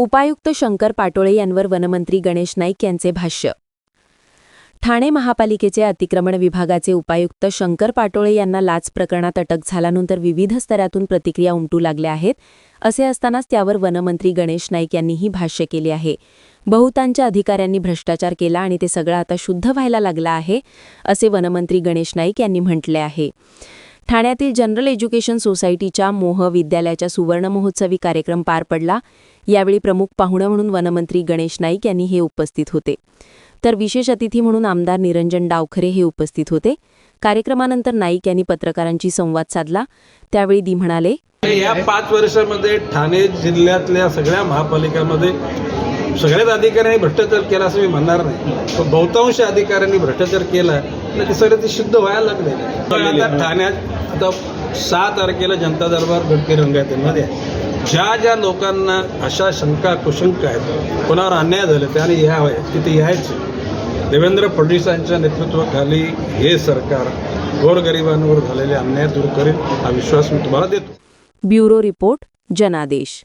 उपायुक्त शंकर पाटोळे यांवर वनमंत्री गणेश नाईक यांचे भाष्य. ठाणे महापालिकेचे अतिक्रमण विभागाचे उपायुक्त शंकर पाटोळे यांना लाच प्रकरणात अटक झाल्यानंतर विविध स्तरातून प्रतिक्रिया उमटू लागल्या आहेत असे असतानाच त्यावर वनमंत्री गणेश नाईक यांनीही भाष्य केले आहे. बहुतांच्या अधिकाऱ्यांनी भ्रष्टाचार केला आणि ते सगळं आता शुद्ध व्हायला लागलं आहे असे वनमंत्री गणेश नाईक यांनी म्हटले आहे. ठाण्यातील जनरल एज्युकेशन सोसायटीच्या मोह विद्यालयाच्या सुवर्ण महोत्सवी कार्यक्रम पार पडला. यावेळी प्रमुख पाहुणे म्हणून वनमंत्री गणेश नाईक यांनी हे उपस्थित होते. तर विशेष अतिथी म्हणून आमदार निरंजन डावखरे हे उपस्थित होते. कार्यक्रमानंतर नाईक यांनी पत्रकारांशी संवाद साधला. त्यावेळी दी म्हणाले या पाच वर्षामध्ये ठाणे जिल्ह्यातल्या सगळ्या महापालिकांमध्ये सगळ्याच अधिकाऱ्यांनी भ्रष्टाचार केला असं मी म्हणणार नाही. पण बहुतांश अधिकाऱ्यांनी भ्रष्टाचार केला ते सगळं ते सिद्ध व्हायला लागले. आता ठाण्यात आता सहा तारखेला जनता दरबार गडकरी रंगायतीमध्ये. आहे ज्या ज्या लोकांना अशा शंका कुशंका आहेत कोणावर अन्याय झाले त्याने यावे तिथे यायचं देवेंद्र फडणवीसांच्या नेतृत्वाखाली हे सरकार गोरगरिबांवर झालेले अन्याय दूर करेल हा विश्वास मी तुम्हाला देतो. ब्युरो रिपोर्ट जनादेश.